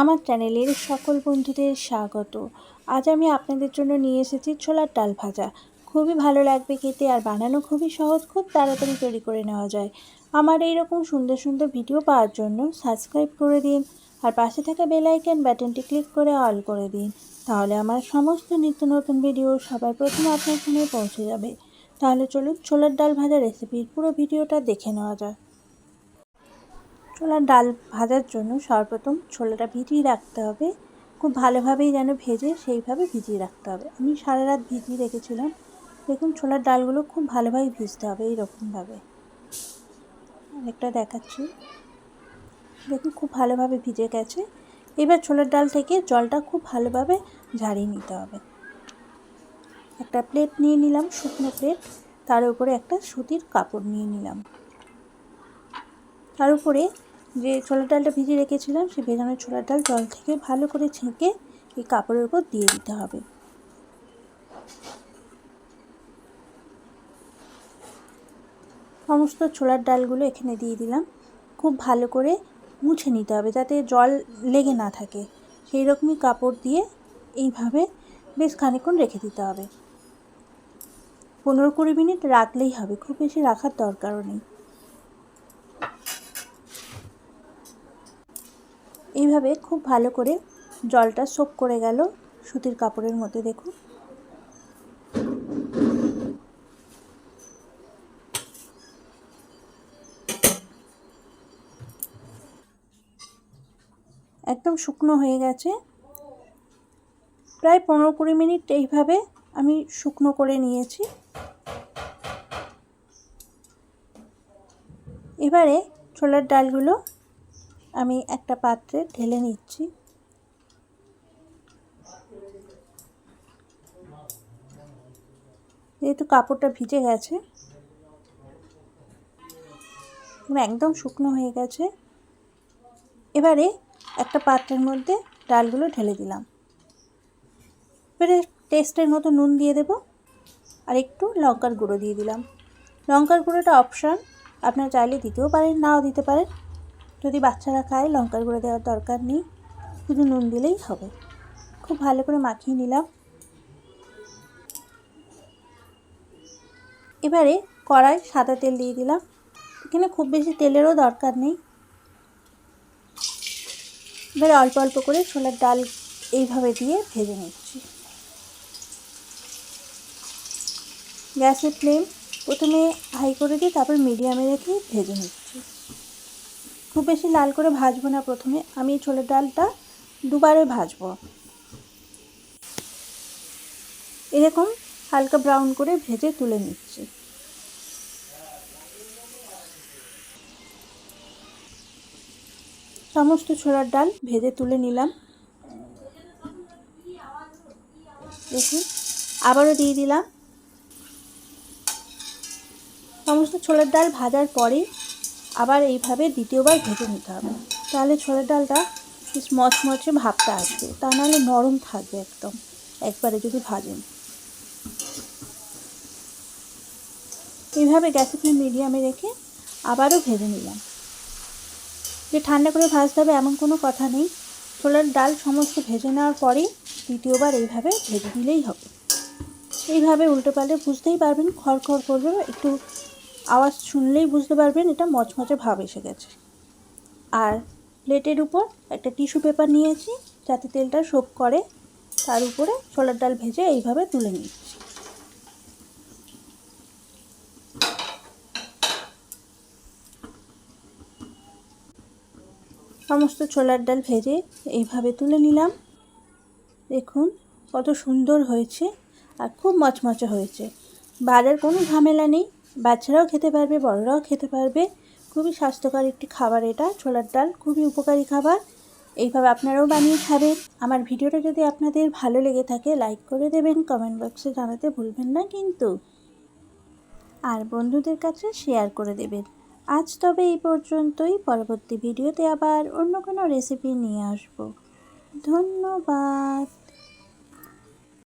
আমার চ্যানেলের সকল বন্ধুদের স্বাগত। আজ আমি আপনাদের জন্য নিয়ে এসেছি ছোলার ডাল ভাজা। খুবই ভালো লাগবে খেতে আর বানানো খুবই সহজ, খুব তাড়াতাড়ি তৈরি করে নেওয়া যায়। আমার এই রকম সুন্দর সুন্দর ভিডিও পাওয়ার জন্য সাবস্ক্রাইব করে দিন আর পাশে থাকা বেল আইকন বাটনটি ক্লিক করে অল করে দিন। তাহলে আমার সমস্ত নিত্য নতুন ভিডিও সবার প্রথমে আপনার ফোনে পৌঁছে যাবে। তাহলে চলুন ছোলার ডাল ভাজা রেসিপির পুরো ভিডিওটা দেখে নেওয়া যায় ছোলার ডাল ভাজার জন্য সর্বপ্রথম ছোলাটা ভিজিয়ে রাখতে হবে। খুব ভালোভাবেই যেন ভেজে সেইভাবে ভিজিয়ে রাখতে হবে। আমি সারা রাত ভিজিয়ে রেখেছিলাম। দেখুন, ছোলার ডালগুলো খুব ভালোভাবে ভিজতে হবে এইরকমভাবে। অনেকটা দেখাচ্ছি। দেখুন, খুব ভালোভাবে ভিজে গেছে। এবার ছোলার ডাল থেকে জলটা খুব ভালোভাবে ঝাড়িয়ে নিতে হবে। একটা প্লেট নিয়ে নিলাম, শুকনো প্লেট। তার উপরে একটা সুতির কাপড় নিয়ে নিলাম। তার উপরে যে ছোলার ডালটা ভিজিয়ে রেখেছিলাম সেই ভেজানো ছোলার ডাল জল থেকে ভালো করে ছেঁকে এই কাপড়ের উপর দিয়ে দিতে হবে। সমস্ত ছোলার ডালগুলো এখানে দিয়ে দিলাম। খুব ভালো করে মুছে নিতে হবে যাতে জল লেগে না থাকে। সেই রকমই কাপড় দিয়ে এইভাবে বেশ খানিক্ষণ রেখে দিতে হবে। পনেরো কুড়ি মিনিট রাখলেই হবে, খুব বেশি রাখার দরকারও নেই। এইভাবে খুব ভালো করে জলটা সোপ করে গেল সুতির কাপড়ের মধ্যে, দেখুন। একদম শুকনো হয়ে গেছে। প্রায় পনেরো কুড়ি মিনিট এইভাবে আমি শুকনো করে নিয়েছি। এবারে ছোলার ডালগুলো আমি একটা পাত্রে ঢেলে নিচ্ছি। যেহেতু কাপড়টা ভিজে গেছে একদম শুকনো হয়ে গেছে, এবারে একটা পাত্রের মধ্যে ডালগুলো ঢেলে দিলাম। এবারে টেস্টের মতো নুন দিয়ে দেব আর একটু লঙ্কার গুঁড়ো দিয়ে দিলাম। লঙ্কার গুঁড়োটা অপশান, আপনারা চাইলে দিতেও পারেন, নাও দিতে পারেন। যদি বাচ্চারা খায়, লঙ্কার গুঁড়ো দেওয়ার দরকার নেই। শুধু নুন দিলেই হবে। খুব ভালো করে মাখিয়ে নিলাম। এবারে কড়াই সাদা তেল দিয়ে দিলাম। এখানে খুব বেশি তেলেরও দরকার নেই। এবারে অল্প অল্প করে ছোলার ডাল এইভাবে দিয়ে ভেজে নিচ্ছি। গ্যাসের ফ্লেম প্রথমে হাই করে দিই তারপর মিডিয়ামে রেখে ভেজে নিচ্ছি। খুব বেশি লাল করে ভাজবো না প্রথমে। আমি ছোলার ডালটা দুবারে ভাজবো। এরকম হালকা ব্রাউন করে ভেজে তুলে নিচ্ছি। সমস্ত ছোলার ডাল ভেজে তুলে নিলাম। দেখুন, আবারও দিয়ে দিলাম। সমস্ত ছোলার ডাল ভাজার পরে আবার এইভাবে দ্বিতীয়বার ভেজে নিতে হবে। তাহলে ছোলার ডালটা বেশ মচমচে ভাবটা আসবে। তা নাহলে নরম থাকবে একদম। একবারে যদি ভাজেন। এইভাবে গ্যাসে ফ্লেম মিডিয়ামে রেখে আবারও ভেজে নিলাম। যে ঠান্ডা করে ভাজতে হবে এমন কোনো কথা নেই। ছোলার ডাল সমস্ত ভেজে নেওয়ার পরে দ্বিতীয়বার এইভাবে ভেজে নিলেই হবে। এইভাবে উল্টো পাল্টে বুঝতেই পারবেন খড় খড় করবে একটু আওয়াজ শুনলেই বুঝতে পারবেন এটা মচমচে ভাব এসে গেছে। আর প্লেটের উপর একটা টিস্যু পেপার নিয়েছি, যাতে তেলটা সোপ করে, তার উপরে ছোলার ডাল ভেজে এইভাবে তুলে নিচ্ছি সমস্ত ছোলার ডাল ভেজে এইভাবে তুলে নিলাম। দেখুন কত সুন্দর হয়েছে আর খুব মচমচে হয়েছে। বাড়ার কোনো ঝামেলা নেই। বাচ্চারাও খেতে পারবে, বড়রাও খেতে পারবে। খুবই স্বাস্থ্যকর একটি খাবার এটা, ছোলার ডাল। খুবই উপকারী খাবার। এইভাবে আপনারাও বানিয়ে খাবেন। আমার ভিডিওটা যদি আপনাদের ভালো লেগে থাকে, লাইক করে দেবেন কমেন্ট বক্সে জানাতে ভুলবেন না কিন্তু। আর বন্ধুদের কাছে শেয়ার করে দেবেন। আজ তবে এই পর্যন্তই। পরবর্তী ভিডিওতে আবার অন্য কোনো রেসিপি নিয়ে আসব। ধন্যবাদ।